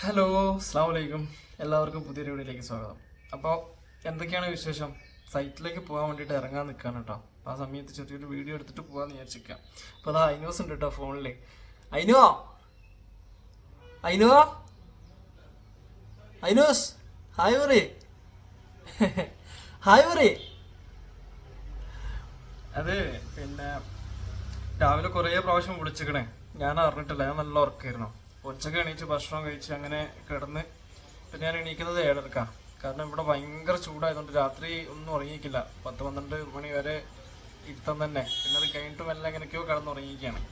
Hello അസ്സാം വലൈക്കും എല്ലാവർക്കും പുതിയൊരു വീഡിയോയിലേക്ക് സ്വാഗതം. അപ്പോൾ എന്തൊക്കെയാണ് വിശേഷം? സൈറ്റിലേക്ക് പോകാൻ വേണ്ടിയിട്ട് ഇറങ്ങാൻ നിൽക്കുകയാണ് കേട്ടോ ആ സമയത്ത് ചെറിയൊരു വീഡിയോ എടുത്തിട്ട് പോകാമെന്ന് വിചാരിച്ചിരിക്കാം. അപ്പോൾ അതാ ഐനോസ് ഉണ്ട് കേട്ടോ ഫോണിൽ ഐനോ? ഐനോ? ഐനോസ്? ഹായ് പറയേ. ഹായ് പറയേ. അത് പിന്നെ രാവിലെ കുറേ പ്രാവശ്യം വിളിച്ചിക്കണേ. ഞാൻ അറിഞ്ഞിട്ടില്ല ഞാൻ നല്ല ഉറക്കായിരുന്നു. ഉച്ചയ്ക്ക് എണീച്ച് ഭക്ഷണം കഴിച്ച് അങ്ങനെ കിടന്ന് പിന്നെ ഞാൻ എണീക്കുന്നത് ഏഴരക്ക. കാരണം ഇവിടെ ഭയങ്കര ചൂടായതുകൊണ്ട് രാത്രി ഒന്നും ഉറങ്ങിയിക്കില്ല പത്ത് പന്ത്രണ്ട് മണി വരെ ഇരുത്തം തന്നെ. പിന്നെ അത് കഴിഞ്ഞിട്ടും എല്ലാം എങ്ങനെയൊക്കെയോ കിടന്ന് ഉറങ്ങിയിരിക്കുകയാണ്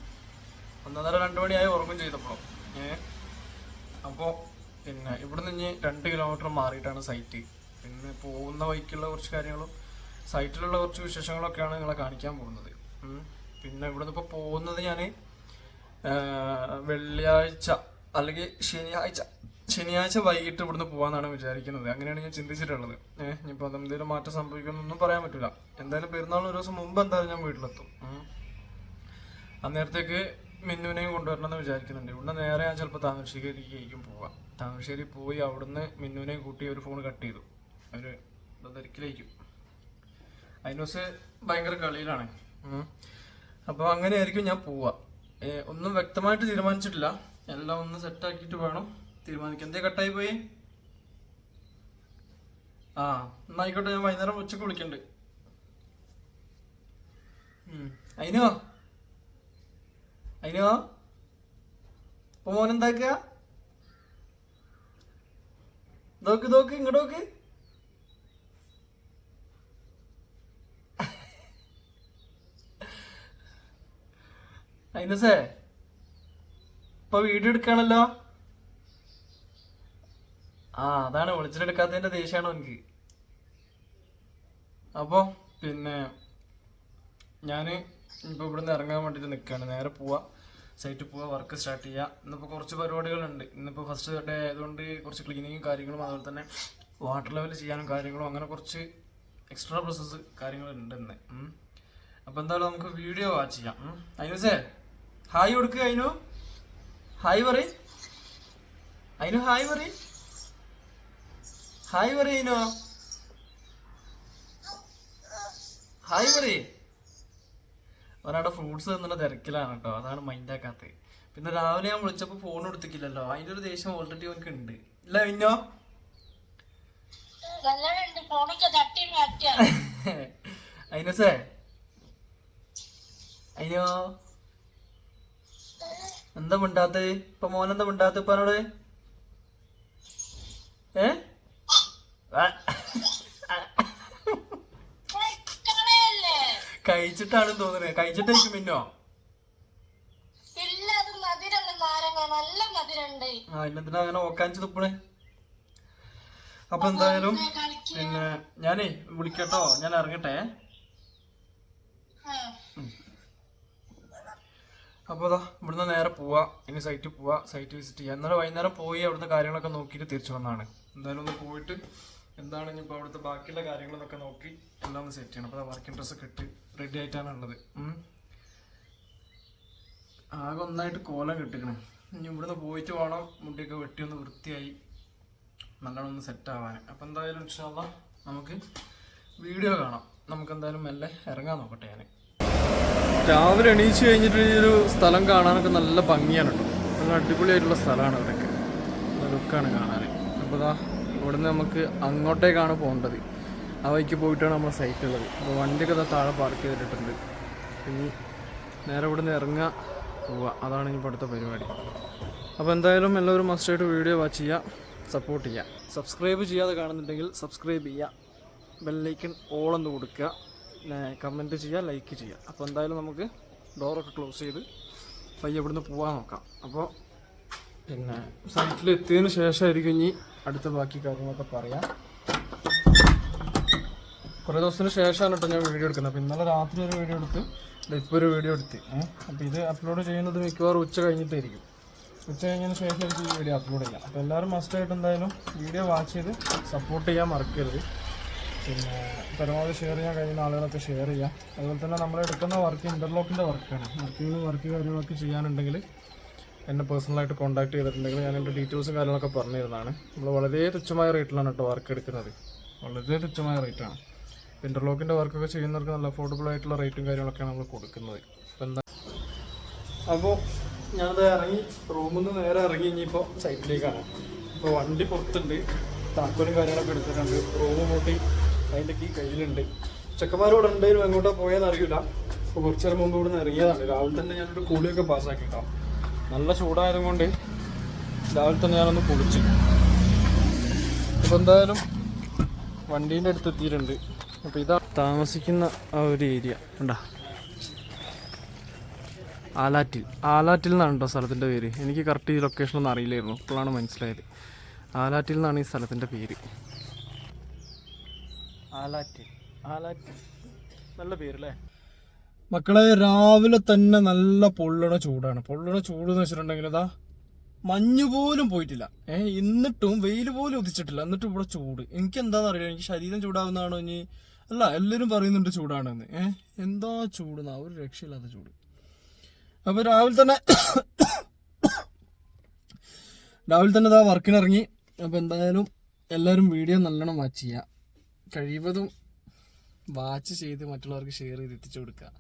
ഒന്നര രണ്ട് മണിയായി ഉറങ്ങും ചെയ്തപ്പോൾ ഏ? അപ്പോൾ പിന്നെ ഇവിടെ നിന്ന് രണ്ട് കിലോമീറ്റർ മാറിയിട്ടാണ് സൈറ്റ്. പിന്നെ പോകുന്ന വഴിക്കുള്ള കുറച്ച് കാര്യങ്ങളും സൈറ്റിലുള്ള കുറച്ച് വിശേഷങ്ങളൊക്കെയാണ് നിങ്ങളെ കാണിക്കാൻ പോകുന്നത്. പിന്നെ ഇവിടെ നിന്ന് ഇപ്പോൾ പോകുന്നത് ഞാൻ വെള്ളിയാഴ്ച അല്ലെങ്കിൽ ശനിയാഴ്ച ശനിയാഴ്ച വൈകിട്ട് ഇവിടുന്ന് പോകാന്നാണ് വിചാരിക്കുന്നത്. അങ്ങനെയാണ് ഞാൻ ചിന്തിച്ചിട്ടുള്ളത്. ഏഹ് ഇനിയിപ്പോൾ അതെന്തെങ്കിലും മാറ്റം സംഭവിക്കുമെന്നൊന്നും പറയാൻ പറ്റില്ല എന്തായാലും പെരുന്നാൾ ഒരു ദിവസം മുമ്പ് എന്തായാലും ഞാൻ വീട്ടിലെത്തും. അന്നേരത്തേക്ക് മിന്നുവിനെയും കൊണ്ടുവരണമെന്ന് വിചാരിക്കുന്നുണ്ട്. ഇവിടുന്ന് നേരെ ഞാൻ ചിലപ്പോൾ താമരശ്ശേരിക്കായിരിക്കും പോവാം. താമരശ്ശേരി പോയി അവിടുന്ന് മിന്നുവിനെയും കൂട്ടി ഒരു ഫോൺ കട്ട് ചെയ്തു. ഒരു തിരക്കിലേക്കും അതിനോസ് ഭയങ്കര കളിയിലാണ്. അപ്പോൾ അങ്ങനെയായിരിക്കും ഞാൻ പോവാ. ഏ, ഒന്നും വ്യക്തമായിട്ട് തീരുമാനിച്ചിട്ടില്ല. എല്ലാം ഒന്ന് സെറ്റാക്കിയിട്ട് വേണം തീരുമാനിക്കാം എന്തേ കട്ടായി പോയി? ആ എന്നായിക്കോട്ടെ ഞാൻ വൈകുന്നേരം ഉച്ചയ്ക്ക് വിളിക്കണ്ട്. അതിനോ അതിനോ അപ്പൊ മോനെന്താക്കുക? നോക്ക് നോക്ക് ഇങ്ങോട്ട് നോക്ക്. അയിനസേ ഇപ്പൊ വീഡിയോ എടുക്കാണല്ലോ? ആ അതാണ് വിളിച്ചിട്ടെടുക്കാത്തതിന്റെ ദേഷ്യാണോ എനിക്ക് അപ്പോ പിന്നെ ഞാൻ ഇപ്പൊ ഇവിടുന്ന് ഇറങ്ങാൻ വേണ്ടിട്ട് നിൽക്കുകയാണ് നേരെ പോവാ. സൈറ്റിൽ പോവാ വർക്ക് സ്റ്റാർട്ട് ചെയ്യുക ഇന്നിപ്പോൾ കുറച്ച് പരിപാടികളുണ്ട്. ഇന്നിപ്പോൾ ഫസ്റ്റ് ഡേ ആയതുകൊണ്ട് കുറച്ച് ക്ലീനിങ്ങും കാര്യങ്ങളും അതുപോലെ തന്നെ വാട്ടർ ലെവൽ ചെയ്യാനും കാര്യങ്ങളും അങ്ങനെ കുറച്ച് എക്സ്ട്രാ പ്രോസസ്സ് കാര്യങ്ങളുണ്ട് ഇന്ന്. അപ്പോൾ എന്തായാലും നമുക്ക് വീഡിയോ വാച്ച് ചെയ്യാം. ഉം. ഹായ് കൊടുക്കുക അതിനു ഹായ് പറ അതിനു ഹായ് പറ ഹായ് പറ അതിനോ ഹായ് പറ ഒരാടെ ഫ്രൂട്ട്സ് തന്നുള്ള തിരക്കിലാണ് കേട്ടോ അതാണ് മൈൻഡാക്കാത്തത് പിന്നെ രാവിലെ ഞാൻ വിളിച്ചപ്പോൾ ഫോൺ എടുത്തിക്കില്ലല്ലോ അതിന്റെ ഒരു ദേഷ്യം ഓൾറെഡി അവനക്ക് ഉണ്ട് ഇല്ല പിന്നോ നല്ലതുണ്ട് ഫോണൊക്കെ എന്താ മിണ്ടാത്ത? ഇപ്പൊ മോനെന്താ മിണ്ടാത്ത ഇപ്പനോട് ഏ? കഴിച്ചിട്ടാണ് തോന്നുന്നത് കഴിച്ചിട്ടായിരിക്കും മിന്നോ? ആ ഇന്നെന്തിനാ അങ്ങനെ ഓക്കാഞ്ച് തുപ്പണേ? അപ്പൊ എന്തായാലും പിന്നെ ഞാനേ വിളിക്കട്ടോ. ഞാൻ ഇറങ്ങട്ടെ. അപ്പോൾ അതാ ഇവിടുന്ന് നേരെ പോവാ. ഇനി സൈറ്റിൽ പോവാ. സൈറ്റ് വിസിറ്റ് ചെയ്യാം. എന്നാലും വൈകുന്നേരം പോയി അവിടുത്തെ കാര്യങ്ങളൊക്കെ നോക്കിയിട്ട് തിരിച്ചു വന്നാണ് എന്തായാലും ഒന്ന് പോയിട്ട് എന്താണ് ഇനിയിപ്പോൾ അവിടുത്തെ ബാക്കിയുള്ള കാര്യങ്ങളൊക്കെ നോക്കി എല്ലാം ഒന്ന് സെറ്റ് ചെയ്യണം. അപ്പോൾ വർക്കിംഗ് ഡ്രസ്സൊക്കെ ഇട്ട് റെഡി ആയിട്ടാണ് ഉള്ളത്. ആകെ ഒന്നായിട്ട് കോലം കിട്ടിക്കണം. ഇനി ഇവിടുന്ന് പോയിട്ട് വേണം മുടിയൊക്കെ വെട്ടി ഒന്ന് വൃത്തിയായി നല്ലോണം ഒന്ന് സെറ്റ് ആവാൻ അപ്പോൾ എന്തായാലും ഇൻഷാല്ല നമുക്ക് വീഡിയോ കാണാം. നമുക്ക് എന്തായാലും മെല്ലെ ഇറങ്ങാൻ നോക്കട്ടെ ഞാൻ രാവിലെ എണീച്ച് കഴിഞ്ഞിട്ട് ഈ ഒരു സ്ഥലം കാണാനൊക്കെ നല്ല ഭംഗിയാണ് കേട്ടോ നല്ല അടിപൊളിയായിട്ടുള്ള സ്ഥലമാണ് ഇവിടെയൊക്കെ. നല്ല ലുക്കാണ് കാണാൻ അപ്പോൾ ഇതാ ഇവിടുന്ന് നമുക്ക് അങ്ങോട്ടേക്കാണ് പോകേണ്ടത്. ആ വഴിക്ക് പോയിട്ടാണ് നമ്മുടെ സൈറ്റ് ഉള്ളത്. അപ്പോൾ വണ്ടിയൊക്കെ ഇതാ താഴെ പാർക്ക് ചെയ്തിട്ടുണ്ട്. ഇനി നേരെ ഇവിടുന്ന് ഇറങ്ങുക പോവുക അതാണ് ഇനി അടുത്ത പരിപാടി. അപ്പോൾ എന്തായാലും എല്ലാവരും മസ്റ്റായിട്ട് വീഡിയോ വാച്ച് ചെയ്യുക സപ്പോർട്ട് ചെയ്യുക സബ്സ്ക്രൈബ് ചെയ്യാതെ കാണുന്നുണ്ടെങ്കിൽ സബ്സ്ക്രൈബ് ചെയ്യുക ബെല്ലൈക്കൺ ഓളെന്ന് കൊടുക്കുക. കമന്റ് ചെയ്യുക ലൈക്ക് ചെയ്യുക അപ്പോൾ എന്തായാലും നമുക്ക് ഡോറൊക്കെ ക്ലോസ് ചെയ്ത് പയ്യെ ഇവിടുന്ന് പോകാൻ നോക്കാം. അപ്പോൾ പിന്നെ സൈറ്റിൽ എത്തിയതിന് ശേഷമായിരിക്കും ഇനി അടുത്ത ബാക്കി കാര്യങ്ങളൊക്കെ പറയാം. കുറേ ദിവസത്തിന് ശേഷമാണ് കേട്ടോ ഞാൻ വീഡിയോ എടുക്കുന്നത്. അപ്പോൾ ഇന്നലെ രാത്രി ഒരു വീഡിയോ എടുത്ത് ഇപ്പോൾ ഒരു വീഡിയോ എടുത്ത്. അപ്പോൾ ഇത് അപ്ലോഡ് ചെയ്യുന്നത് മിക്കവാറും ഉച്ച കഴിഞ്ഞിട്ടായിരിക്കും. ഉച്ച കഴിഞ്ഞതിന് ശേഷം ഈ വീഡിയോ അപ്ലോഡ് ചെയ്യാം. അപ്പോൾ എല്ലാവരും മസ്റ്റായിട്ട് എന്തായാലും വീഡിയോ വാച്ച് ചെയ്ത് സപ്പോർട്ട് ചെയ്യാൻ മറക്കരുത്. പിന്നെ പരമാവധി ഷെയർ ചെയ്യാൻ കഴിയുന്ന ആളുകളൊക്കെ ഷെയർ ചെയ്യാം. അതുപോലെ തന്നെ നമ്മൾ എടുക്കുന്ന വർക്ക് ഇന്റർലോക്കിന്റെ വർക്കാണ് വർക്കിംഗ് വർക്ക് കാര്യങ്ങളൊക്കെ ചെയ്യാനുണ്ടെങ്കിൽ എന്നെ പേഴ്സണലായിട്ട് കോൺടാക്ട് ചെയ്തിട്ടുണ്ടെങ്കിൽ ഞാൻ എന്റെ ഡീറ്റെയിൽസും കാര്യങ്ങളൊക്കെ പറഞ്ഞു തരുന്നതാണ് നമ്മൾ വളരെ തുച്ഛമായ റേറ്റിലാണ് കേട്ടോ വർക്ക് എടുക്കുന്നത്. വളരെ തുച്ഛമായ റേറ്റാണ് ഇന്റർലോക്കിന്റെ വർക്കൊക്കെ ചെയ്യുന്നവർക്ക് നല്ല അഫോർഡബിൾ ആയിട്ടുള്ള റേറ്റും കാര്യങ്ങളൊക്കെയാണ് നമ്മൾ കൊടുക്കുന്നത്. അപ്പോൾ എന്താ അപ്പോൾ ഞാനത് ഇറങ്ങി. റൂമിൽ നിന്ന് നേരെ ഇറങ്ങി. ഇനിയിപ്പോൾ സൈറ്റിലേക്കാണ് ഇപ്പോൾ വണ്ടി പുറത്തുണ്ട്. താക്കോലും കാര്യങ്ങളൊക്കെ എടുത്തിട്ടുണ്ട്. റൂം പൂട്ടി അതിന്റെ കീ കയ്യിലുണ്ട്. ചെക്കന്മാരോട് ഉണ്ടെങ്കിലും എങ്ങോട്ടാ പോയെന്ന് അറിയില്ല. അപ്പോൾ കുറച്ച് നേരം മുമ്പ് ഇവിടെ നിന്ന് ഇറങ്ങിയതാണ്. രാവിലെ തന്നെ ഞാനൊരു കൂളിയൊക്കെ പാസ്സാക്കി കേട്ടോ. നല്ല ചൂടായത് കൊണ്ട് രാവിലെ തന്നെ ഞാനൊന്ന് കുളിച്ചു. അപ്പോൾ എന്തായാലും വണ്ടീന്റെ അടുത്ത് എത്തിയിട്ടുണ്ട്. അപ്പോൾ ഇതാ താമസിക്കുന്ന ആ ഒരു ഏരിയ. ഉണ്ടാ ആലാറ്റിൽ. ആലാറ്റിൽ നിന്നാണ് കേട്ടോ സ്ഥലത്തിന്റെ പേര്. എനിക്ക് കറക്റ്റ് ഈ ലൊക്കേഷനൊന്നും അറിയില്ലായിരുന്നു. ഇപ്പോഴാണ് മനസ്സിലായത്. ആലാറ്റിൽ നിന്നാണ് ഈ സ്ഥലത്തിന്റെ പേര്. നല്ല പേരല്ലേ? മക്കളെ രാവിലെ തന്നെ നല്ല പൊള്ളണ ചൂടാണ്. പൊള്ളണ ചൂട് എന്ന് വെച്ചിട്ടുണ്ടെങ്കിൽ ഇതാ മഞ്ഞ് പോലും പോയിട്ടില്ല. ഏഹ് എന്നിട്ടും വെയിൽ പോലും ഉദിച്ചിട്ടില്ല. എന്നിട്ടും ഇവിടെ ചൂട്. എനിക്ക് എന്താണെന്ന് അറിയാം എനിക്ക് ശരീരം ചൂടാവുന്നതാണോ ഇനി? അല്ല എല്ലാവരും പറയുന്നുണ്ട് ചൂടാണെന്ന്. ഏഹ് എന്താ ചൂട് ആ ഒരു രക്ഷയില്ലാത്ത ചൂട്. അപ്പൊ രാവിലെ തന്നെ രാവിലെ തന്നെ ഇതാ വർക്കിനിറങ്ങി അപ്പൊ എന്തായാലും എല്ലാവരും വീഡിയോ നല്ലോണം വാച്ച് ചെയ്യുക. കഴിവതും വാച്ച് ചെയ്ത് മറ്റുള്ളവർക്ക് ഷെയർ ചെയ്ത് എത്തിച്ചു കൊടുക്കുക.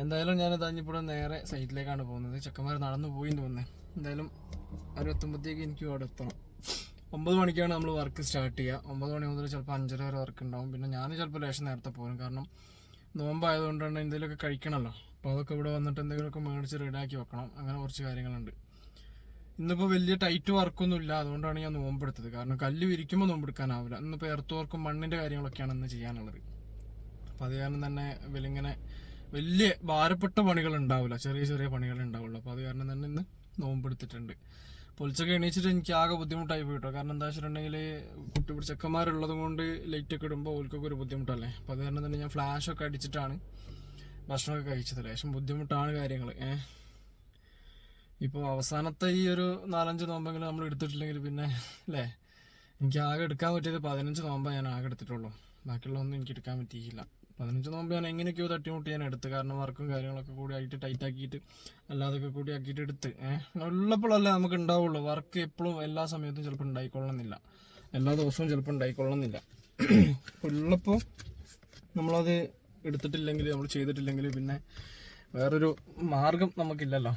എന്തായാലും ഞാൻ അതഞ്ഞിപ്പോഴും നേരെ സൈറ്റിലേക്കാണ് പോകുന്നത്. ചെക്കന്മാർ നടന്നു പോയി തോന്നുന്നത് എന്തായാലും ഒരു എത്തുമ്പോഴത്തേക്ക് എനിക്ക് അവിടെ എത്തണം. ഒമ്പത് മണിക്കാണ് നമ്മൾ വർക്ക് സ്റ്റാർട്ട് ചെയ്യുക. ഒമ്പത് മണി മുതൽ ചിലപ്പോൾ അഞ്ചര വരെ വർക്ക് ഉണ്ടാവും. പിന്നെ ഞാൻ ചിലപ്പോൾ ലേശം നേരത്തെ പോകും കാരണം നോമ്പായതുകൊണ്ടാണ് എന്തെങ്കിലുമൊക്കെ കഴിക്കണമല്ലോ അപ്പോൾ അതൊക്കെ ഇവിടെ വന്നിട്ട് എന്തെങ്കിലുമൊക്കെ മേടിച്ച് റെഡിയാക്കി വെക്കണം. അങ്ങനെ കുറച്ച് കാര്യങ്ങളുണ്ട്. ഇന്നിപ്പോൾ വലിയ ടൈറ്റ് വർക്കൊന്നും ഇല്ല അതുകൊണ്ടാണ് ഞാൻ നോമ്പെടുത്തത്. കാരണം കല്ല് വിരിക്കുമ്പോൾ നോമ്പെടുക്കാനാവില്ല. ഇന്നിപ്പോൾ എർത്ത് വർക്കും മണ്ണിന്റെ കാര്യങ്ങളൊക്കെയാണ് ഇന്ന് ചെയ്യാനുള്ളത്. അപ്പോൾ അത് കാരണം തന്നെ വലിങ്ങനെ വലിയ ഭാരപ്പെട്ട പണികൾ ഉണ്ടാവില്ല. ചെറിയ ചെറിയ പണികൾ ഉണ്ടാവുള്ളൂ. അപ്പോൾ അത് കാരണം തന്നെ ഇന്ന് നോമ്പെടുത്തിട്ടുണ്ട്. പൊളിച്ചൊക്കെ എണീച്ചിട്ട് എനിക്ക് ആകെ ബുദ്ധിമുട്ടായി പോയിട്ടോ കാരണം എന്താ വെച്ചിട്ടുണ്ടെങ്കിൽ കുട്ടി ചെക്കന്മാരുള്ളത് കൊണ്ട് ലൈറ്റ് ഒക്കെ ഇടുമ്പോൾ ഓൽക്കൊക്കെ ഒരു ബുദ്ധിമുട്ടല്ലേ? അപ്പോൾ അത് കാരണം തന്നെ ഞാൻ ഫ്ലാഷ് ഒക്കെ അടിച്ചിട്ടാണ് ഭക്ഷണമൊക്കെ കഴിച്ചത്. ലേശം ബുദ്ധിമുട്ടാണ് കാര്യങ്ങൾ ഏഹ്? ഇപ്പോൾ അവസാനത്തെ ഈ ഒരു നാലഞ്ച് നോമ്പെങ്കിലും നമ്മൾ എടുത്തിട്ടില്ലെങ്കിൽ പിന്നെ അല്ലേ എനിക്ക് ആകെ എടുക്കാൻ പറ്റിയത് പതിനഞ്ച് നോമ്പാണ് ഞാൻ ആകെ എടുത്തിട്ടുള്ളൂ. ബാക്കിയുള്ളതൊന്നും എനിക്ക് എടുക്കാൻ പറ്റിയില്ല. പതിനഞ്ച് നോമ്പ് ഞാൻ എങ്ങനെയൊക്കെയോ തട്ടിമുട്ടി ഞാൻ എടുത്ത്. കാരണം വർക്കും കാര്യങ്ങളൊക്കെ കൂടി ആയിട്ട് ടൈറ്റ് ആക്കിയിട്ട് അല്ലാതൊക്കെ കൂടി ആക്കിയിട്ട് എടുത്ത്. ഏഹ്? ഉള്ളപ്പോഴല്ലേ നമുക്ക് ഉണ്ടാവുള്ളൂ. വർക്ക് എപ്പോഴും എല്ലാ സമയത്തും ചിലപ്പോൾ ഉണ്ടായിക്കൊള്ളണമെന്നില്ല എല്ലാ ദിവസവും ചിലപ്പോൾ ഉണ്ടായിക്കൊള്ളണമെന്നില്ല ഉള്ളപ്പോൾ നമ്മളത് എടുത്തിട്ടില്ലെങ്കിൽ നമ്മൾ ചെയ്തിട്ടില്ലെങ്കിൽ പിന്നെ വേറൊരു മാർഗം നമുക്കില്ലല്ലോ.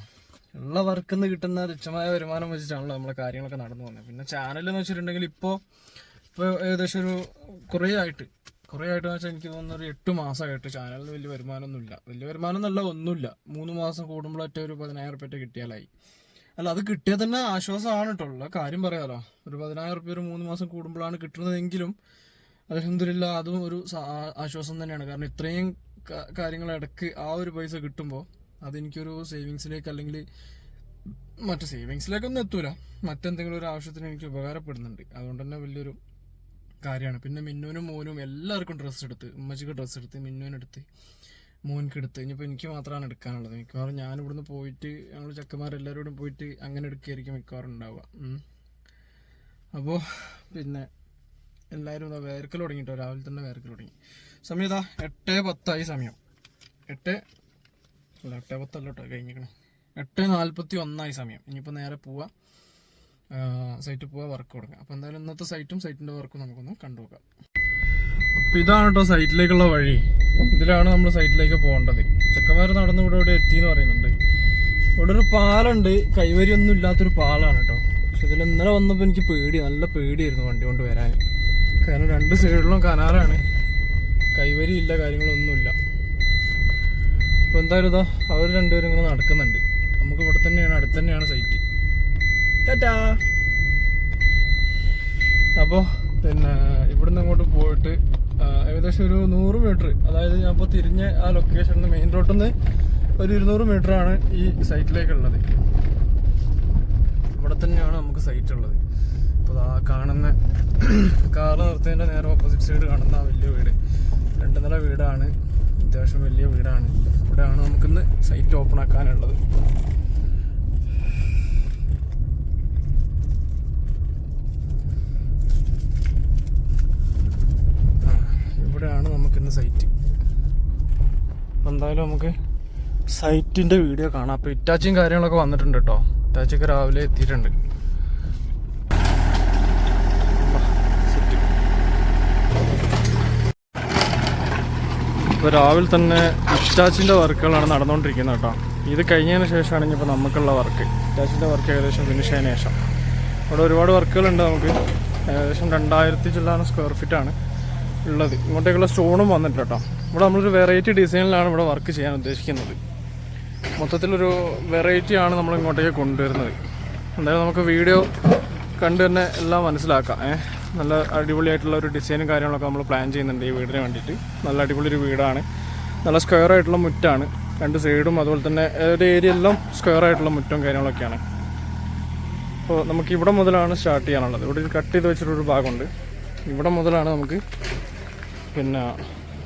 ഉള്ള വർക്കിൽ നിന്ന് കിട്ടുന്ന തുച്ഛമായ വരുമാനം വെച്ചിട്ടാണല്ലോ നമ്മളെ കാര്യങ്ങളൊക്കെ നടന്നു പോകുന്നത്. പിന്നെ ചാനൽ എന്ന് വെച്ചിട്ടുണ്ടെങ്കിൽ ഇപ്പോൾ ഇപ്പോൾ ഏകദേശം ഒരു കുറേ ആയിട്ട് കുറേ ആയിട്ട് വെച്ചാൽ എനിക്ക് തോന്നുന്ന ഒരു എട്ട് മാസമായിട്ട് ചാനലിന് വലിയ വരുമാനമൊന്നുമില്ല. വലിയ വരുമാനം എന്നല്ല ഒന്നുമില്ല. മൂന്ന് മാസം കൂടുമ്പോഴൊറ്റ ഒരു പതിനായിരം റുപ്യ കിട്ടിയാലായി. അല്ല അത് കിട്ടിയാൽ തന്നെ ആശ്വാസമാണ് കേട്ടോ. ഉള്ള കാര്യം പറയാലോ. ഒരു പതിനായിരം റുപ്യ ഒരു മൂന്ന് മാസം കൂടുമ്പോഴാണ് കിട്ടുന്നതെങ്കിലും അലഹമില്ല അതും ഒരു ആശ്വാസം തന്നെയാണ്. കാരണം ഇത്രയും കാര്യങ്ങൾ ഇടയ്ക്ക് ആ ഒരു പൈസ കിട്ടുമ്പോൾ അതെനിക്കൊരു സേവിങ്സിലേക്ക് അല്ലെങ്കിൽ മറ്റു സേവിങ്സിലേക്കൊന്നും എത്തൂല. മറ്റെന്തെങ്കിലും ഒരു ആവശ്യത്തിന് എനിക്ക് ഉപകാരപ്പെടുന്നുണ്ട്. അതുകൊണ്ട് തന്നെ വലിയൊരു കാര്യമാണ്. പിന്നെ മിന്നുവിനും മോനും എല്ലാവർക്കും ഡ്രസ്സ് എടുത്ത് ഉമ്മച്ചിക്ക് ഡ്രസ്സ് എടുത്ത് മിന്നുവിനെടുത്ത് മോനിക്ക് എടുത്ത്. ഇനിയിപ്പോൾ എനിക്ക് മാത്രമാണ് എടുക്കാനുള്ളത്. മിക്കവാറും ഞാൻ ഇവിടുന്ന് പോയിട്ട് ഞങ്ങൾ ചക്കന്മാരെല്ലാവരോടും പോയിട്ട് അങ്ങനെ എടുക്കുകയായിരിക്കും മിക്കവാറും ഉണ്ടാവുക. അപ്പോൾ പിന്നെ എല്ലാവരും ഇതാ വേർക്കൽ തുടങ്ങിയിട്ടോ രാവിലെ തന്നെ വേർക്കൽ തുടങ്ങി. സമയം ഇതാ എട്ട് പത്തായി സമയം. എട്ട് എട്ട് പത്തല്ല കേട്ടോ കഴിഞ്ഞിരിക്കണം. എട്ട് നാൽപ്പത്തി ഒന്നായി സമയം. ഇനിയിപ്പോൾ നേരെ പോവാ. സൈറ്റിൽ പോവാ വർക്ക് കൊടുക്കുക അപ്പോൾ എന്തായാലും ഇന്നത്തെ സൈറ്റും സൈറ്റിന്റെ വർക്കും നമുക്കൊന്ന് കണ്ടുനോക്കാം അപ്പോൾ ഇതാണ് കേട്ടോ സൈറ്റിലേക്കുള്ള വഴി. ഇതിലാണ് നമ്മൾ സൈറ്റിലേക്ക് പോകേണ്ടത്. ചെക്കന്മാർ നടന്ന് ഇവിടെ ഇവിടെ എത്തി എന്ന് പറയുന്നുണ്ട്. ഇവിടെ ഒരു പാലുണ്ട്. കൈവരി ഒന്നും ഇല്ലാത്തൊരു പാലാണ് കേട്ടോ. പക്ഷെ ഇതിൽ ഇന്നലെ വന്നപ്പോൾ എനിക്ക് പേടി നല്ല പേടിയായിരുന്നു വണ്ടി കൊണ്ട് വരാൻ. കാരണം രണ്ട് സൈഡിലും കനാലാണ്. കൈവരി ഇല്ല കാര്യങ്ങളൊന്നുമില്ല. അപ്പോൾ എന്തായാലും ഇതാ അവർ രണ്ടുപേരും ഇങ്ങനെ നടക്കുന്നുണ്ട്. നമുക്ക് ഇവിടെ തന്നെയാണ് അടുത്ത് തന്നെയാണ് സൈറ്റ് ടാറ്റാ. അപ്പോൾ പിന്നെ ഇവിടുന്ന് അങ്ങോട്ട് പോയിട്ട് ഏകദേശം ഒരു നൂറ് മീറ്റർ അതായത് ഞാൻ ഇപ്പോൾ തിരിഞ്ഞ ആ ലൊക്കേഷനിൽ മെയിൻ റോഡിൽ നിന്ന് ഒരു ഇരുന്നൂറ് ആണ് ഈ സൈറ്റിലേക്കുള്ളത് ഇവിടെ തന്നെയാണ് നമുക്ക് സൈറ്റ് ഉള്ളത്. അപ്പോൾ ആ കാണുന്ന കാർ നിർത്തിയതിന്റെ നേരെ ഓപ്പോസിറ്റ് സൈഡ് കാണുന്ന ആ വലിയ വീട്. രണ്ട് നില വീടാണ്. അത്യാവശ്യം വലിയ വീടാണ്. ഇവിടെയാണ് നമുക്കിന്ന് സൈറ്റ് ഓപ്പൺ ആക്കാനുള്ളത്. ഇവിടെയാണ് നമുക്കിന്ന് സൈറ്റ് എന്തായാലും നമുക്ക് സൈറ്റിന്റെ വീഡിയോ കാണാം. അപ്പോൾ ഇറ്റാച്ചിയും കാര്യങ്ങളൊക്കെ വന്നിട്ടുണ്ട് കേട്ടോ ഇറ്റാച്ചിയൊക്കെ രാവിലെ എത്തിയിട്ടുണ്ട് സെറ്റ് ഇപ്പോൾ രാവിലെ തന്നെ ഇറ്റാച്ചിന്റെ വർക്കുകളാണ് നടന്നുകൊണ്ടിരിക്കുന്നത് കേട്ടോ. ഇത് കഴിഞ്ഞതിന് ശേഷമാണ് ഇനിയിപ്പോൾ നമുക്കുള്ള വർക്ക് ഇറ്റാച്ചിന്റെ വർക്ക് ഏകദേശം ഫിനിഷ് ആയതിനു ശേഷം. അവിടെ ഒരുപാട് വർക്കുകളുണ്ട് നമുക്ക്. ഏകദേശം രണ്ടായിരത്തി ചില്ലാന സ്ക്വയർ ഫീറ്റ് ആണ് ഉള്ളത്. ഇങ്ങോട്ടേക്കുള്ള സ്റ്റോണും വന്നിട്ട് കേട്ടോ. ഇവിടെ നമ്മളൊരു വെറൈറ്റി ഡിസൈനിലാണ് ഇവിടെ വർക്ക് ചെയ്യാൻ ഉദ്ദേശിക്കുന്നത്. മൊത്തത്തിലൊരു വെറൈറ്റിയാണ് നമ്മൾ ഇങ്ങോട്ടേക്ക് കൊണ്ടുവരുന്നത്. എന്തായാലും നമുക്ക് വീഡിയോ കണ്ടു തന്നെ എല്ലാം മനസ്സിലാക്കാം. ഏഹ്. നല്ല അടിപൊളിയായിട്ടുള്ള ഒരു ഡിസൈനും കാര്യങ്ങളൊക്കെ നമ്മൾ പ്ലാൻ ചെയ്യുന്നുണ്ട് ഈ വീടിന് വേണ്ടിയിട്ട്. നല്ല അടിപൊളി ഒരു വീടാണ്. നല്ല സ്ക്വയർ ആയിട്ടുള്ള മുറ്റാണ്. രണ്ട് സൈഡും അതുപോലെ തന്നെ ഒരു ഏരിയ എല്ലാം സ്ക്വയർ ആയിട്ടുള്ള മുറ്റും കാര്യങ്ങളൊക്കെയാണ്. അപ്പോൾ നമുക്ക് ഇവിടെ മുതലാണ് സ്റ്റാർട്ട് ചെയ്യാനുള്ളത്. ഇവിടെ കട്ട് ചെയ്ത് വെച്ചിട്ടൊരു ഭാഗമുണ്ട്. ഇവിടെ മുതലാണ് നമുക്ക് പിന്നെ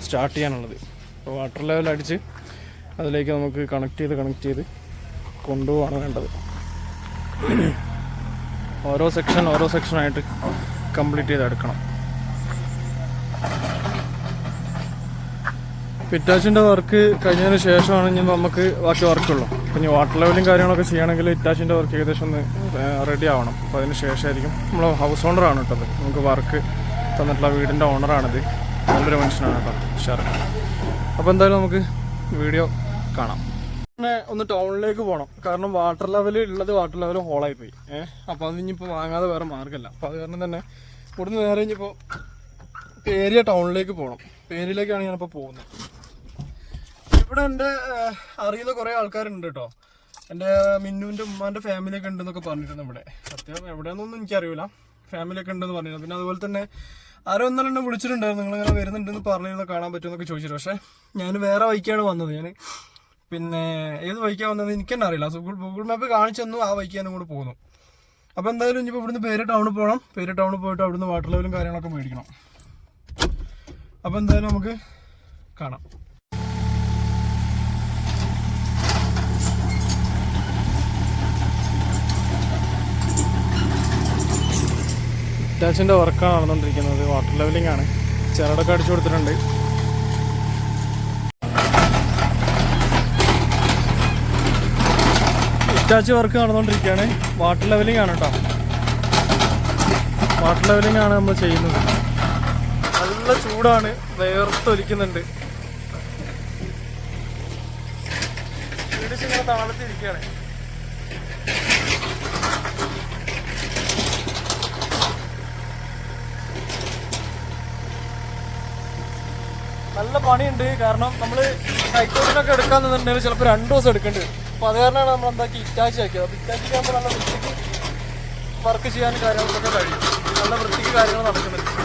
സ്റ്റാർട്ട് ചെയ്യാനുള്ളത്. അപ്പോൾ വാട്ടർ ലെവൽ അടിച്ച് അതിലേക്ക് നമുക്ക് കണക്ട് ചെയ്ത് കണക്ട് ചെയ്ത് കൊണ്ടുപോവാണ് വേണ്ടത്. ഓരോ സെക്ഷൻ ഓരോ സെക്ഷനായിട്ട് കംപ്ലീറ്റ് ചെയ്തെടുക്കണം ഇറ്റാച്ചിന്റെ വർക്ക് കഴിഞ്ഞതിന് ശേഷമാണ് ഇനി നമുക്ക് ബാക്കി വർക്കുള്ളൂ അപ്പം ഇനി വാട്ടർ ലെവലും കാര്യങ്ങളൊക്കെ ചെയ്യണമെങ്കിൽ ഇറ്റാച്ചിന്റെ വർക്ക് ഏകദേശം ഒന്ന് റെഡി ആവണം. അപ്പോൾ അതിന് ശേഷമായിരിക്കും നമ്മൾ ഹൗസ് ആണ് കേട്ടത് നമുക്ക് വർക്ക് തന്നിട്ടുള്ള വീടിന്റെ ഓണറാണിത് നല്ലൊരു മനുഷ്യനാണ് കേട്ടോ ഷാർ അപ്പോൾ എന്തായാലും നമുക്ക് വീഡിയോ കാണാം. പിന്നെ ഒന്ന് ടൗണിലേക്ക് പോകണം കാരണം വാട്ടർ ലെവൽ ഉള്ളത് വാട്ടർ ലെവൽ ഹോളായി പോയി. ഏഹ് അപ്പോൾ അത് ഇനിയിപ്പോൾ വാങ്ങാതെ വേറെ മാർഗമില്ല അപ്പോൾ അത് കാരണം തന്നെ ഇവിടുന്ന് നേരെ ഇനിയിപ്പോൾ പേരിയ ടൗണിലേക്ക് പോകണം പേരിലേക്കാണ് ഞാനിപ്പോൾ പോകുന്നത്. ഇവിടെ എന്റെ അറിയുന്ന കുറേ ആൾക്കാരുണ്ട് കേട്ടോ. എന്റെ മിന്നുവിന്റെ ഉമ്മാന്റെ ഫാമിലിയൊക്കെ ഉണ്ടെന്നൊക്കെ പറഞ്ഞിരുന്നു ഇവിടെ. സത്യം എവിടെയാണെന്നൊന്നും എനിക്കറിയില്ല ഫാമിലിയൊക്കെ ഉണ്ടെന്ന് പറഞ്ഞിരുന്നു. പിന്നെ അതുപോലെ തന്നെ ആരോ എന്നെ വിളിച്ചിട്ടുണ്ടായിരുന്നു. നിങ്ങളിങ്ങനെ വരുന്നുണ്ടെന്ന് പറഞ്ഞിരുന്നു കാണാൻ പറ്റുമെന്നൊക്കെ ചോദിച്ചിട്ട്. പക്ഷേ ഞാൻ വേറെ വൈക്കാണ് വന്നത്. ഞാൻ പിന്നെ ഏത് വൈക്കാൻ വന്നത് എനിക്ക് തന്നെ അറിയില്ല. ഗൂഗിൾ ഗൂഗിൾ മാപ്പ് കാണിച്ചു തന്നു. ആ വൈക്കാനും കൂടെ പോകുന്നു അപ്പോൾ എന്തായാലും ഇനിയിപ്പോൾ ഇവിടുന്ന് പേര് ടൗണിൽ പോകണം പേര് ടൗണിൽ പോയിട്ട് അവിടുന്ന് വാട്ടർ ലെവലും കാര്യങ്ങളൊക്കെ മേടിക്കണം. അപ്പോൾ എന്തായാലും നമുക്ക് കാണാം. ഇറ്റാച്ചിന്റെ വർക്കാണ് നടന്നുകൊണ്ടിരിക്കുന്നത് വാട്ടർ ലെവലിംഗ് ആണ്. ചിലടൊക്കെ അടിച്ചു കൊടുത്തിട്ടുണ്ട്. ഇറ്റാച്ചി വർക്ക് നടന്നുകൊണ്ടിരിക്കുകയാണ്. വാട്ടർ ലെവലിംഗ് ആണ് കേട്ടോ വാട്ടർ ലെവലിംഗ് ആണ് നമ്മൾ ചെയ്യുന്നത്. നല്ല ചൂടാണ്. വേർത്തൊലിക്കുന്നുണ്ട് ഇങ്ങനെ താളത്തിരിക്കുകയാണ് നല്ല പണിയുണ്ട്. കാരണം നമ്മൾ ഹൈക്കോർട്ടിനൊക്കെ എടുക്കാന്നുണ്ടെങ്കിൽ ചിലപ്പോൾ രണ്ട് ദിവസം എടുക്കേണ്ടി വരും. അപ്പോൾ അത് കാരണമാണ് നമ്മൾ എന്താക്കി ഇറ്റാച്ച് ആക്കിയത്. അപ്പോൾ ഇറ്റാച്ച് ആകുമ്പോൾ നല്ല വൃത്തിക്ക് വർക്ക് ചെയ്യാനും കാര്യങ്ങൾക്കൊക്കെ കഴിയും. നല്ല വൃത്തിക്ക് കാര്യങ്ങൾ നടക്കുന്നുണ്ട്.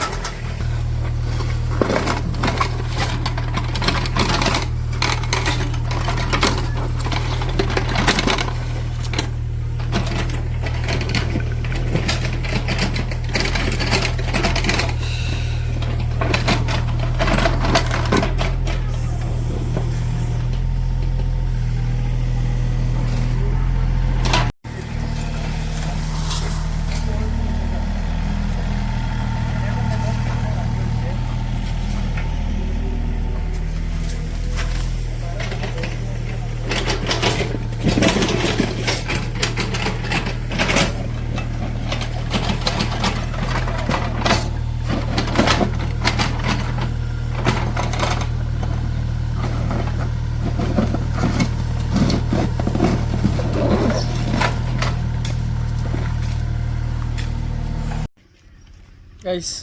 ഗൈസ്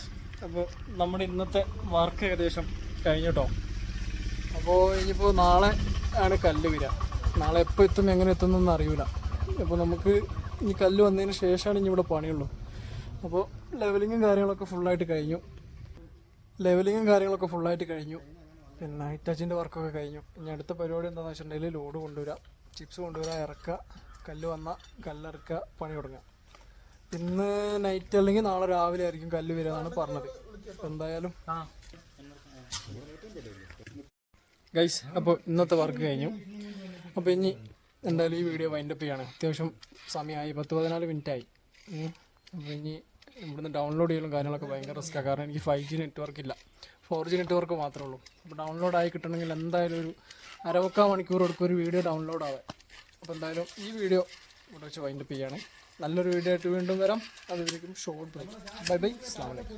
അപ്പോൾ നമ്മുടെ ഇന്നത്തെ വർക്ക് ഏകദേശം കഴിഞ്ഞിട്ടോ അപ്പോൾ ഇനിയിപ്പോൾ നാളെ ആണ് കല്ല് വരിക. നാളെ എപ്പോൾ എത്തും എങ്ങനെ എത്തും എന്നൊന്നും അറിയില്ല അപ്പോൾ നമുക്ക് ഇനി കല്ല് വന്നതിന് ശേഷമാണ് ഇനി ഇവിടെ പണിയുള്ളൂ. അപ്പോൾ ലെവലിങ്ങും കാര്യങ്ങളൊക്കെ ഫുള്ളായിട്ട് കഴിഞ്ഞു. ലെവലിങ്ങും കാര്യങ്ങളൊക്കെ ഫുള്ളായിട്ട് കഴിഞ്ഞു. പിന്നെ നൈറ്റ് ടച്ചിന്റെ വർക്കൊക്കെ കഴിഞ്ഞു. ഇനി അടുത്ത പരിപാടി എന്താണെന്ന് വെച്ചിട്ടുണ്ടെങ്കിൽ ലോഡ് കൊണ്ടുവരിക ചിപ്സ് കൊണ്ടുവരിക ഇറക്കുക കല്ല് വന്നാൽ കല്ലിറക്കുക പണി തുടങ്ങുക. ഇന്ന് നൈറ്റ് അല്ലെങ്കിൽ നാളെ രാവിലെ ആയിരിക്കും കല്ല് വരിക എന്നാണ് പറഞ്ഞത്. എന്തായാലും ഗൈസ് അപ്പോൾ ഇന്നത്തെ വർക്ക് കഴിഞ്ഞു. അപ്പോൾ ഇനി എന്തായാലും ഈ വീഡിയോ വൈൻഡ് വൈൻഡപ്പ് ചെയ്യാണ്. അത്യാവശ്യം സമയമായി. പത്ത് പതിനാല് മിനിറ്റായി അപ്പോൾ ഇനി ഇവിടുന്ന് ഡൗൺലോഡ് ചെയ്യലും കാര്യങ്ങളൊക്കെ ഭയങ്കര റിസ്ക്കാണ് കാരണം എനിക്ക് ഫൈവ് ജി നെറ്റ്വർക്ക് ഇല്ല. ഫോർ ജി നെറ്റ്വർക്ക് മാത്രമേ ഉള്ളൂ. അപ്പോൾ ഡൗൺലോഡ് ആയി കിട്ടണമെങ്കിൽ എന്തായാലും ഒരു അരവക്കാൽ മണിക്കൂർ എടുക്കും ഒരു വീഡിയോ ഡൗൺലോഡ് ആവാൻ. അപ്പോൾ എന്തായാലും ഈ വീഡിയോ ഇവിടെ വെച്ച് വൈൻഡപ്പ് ചെയ്യാണ്. നല്ലൊരു വീഡിയോ ആയിട്ട് വീണ്ടും വരാം. അതുവരെയും ഷോർട്ട് ബൈ ബൈ അസ്സാം വലൈക്കും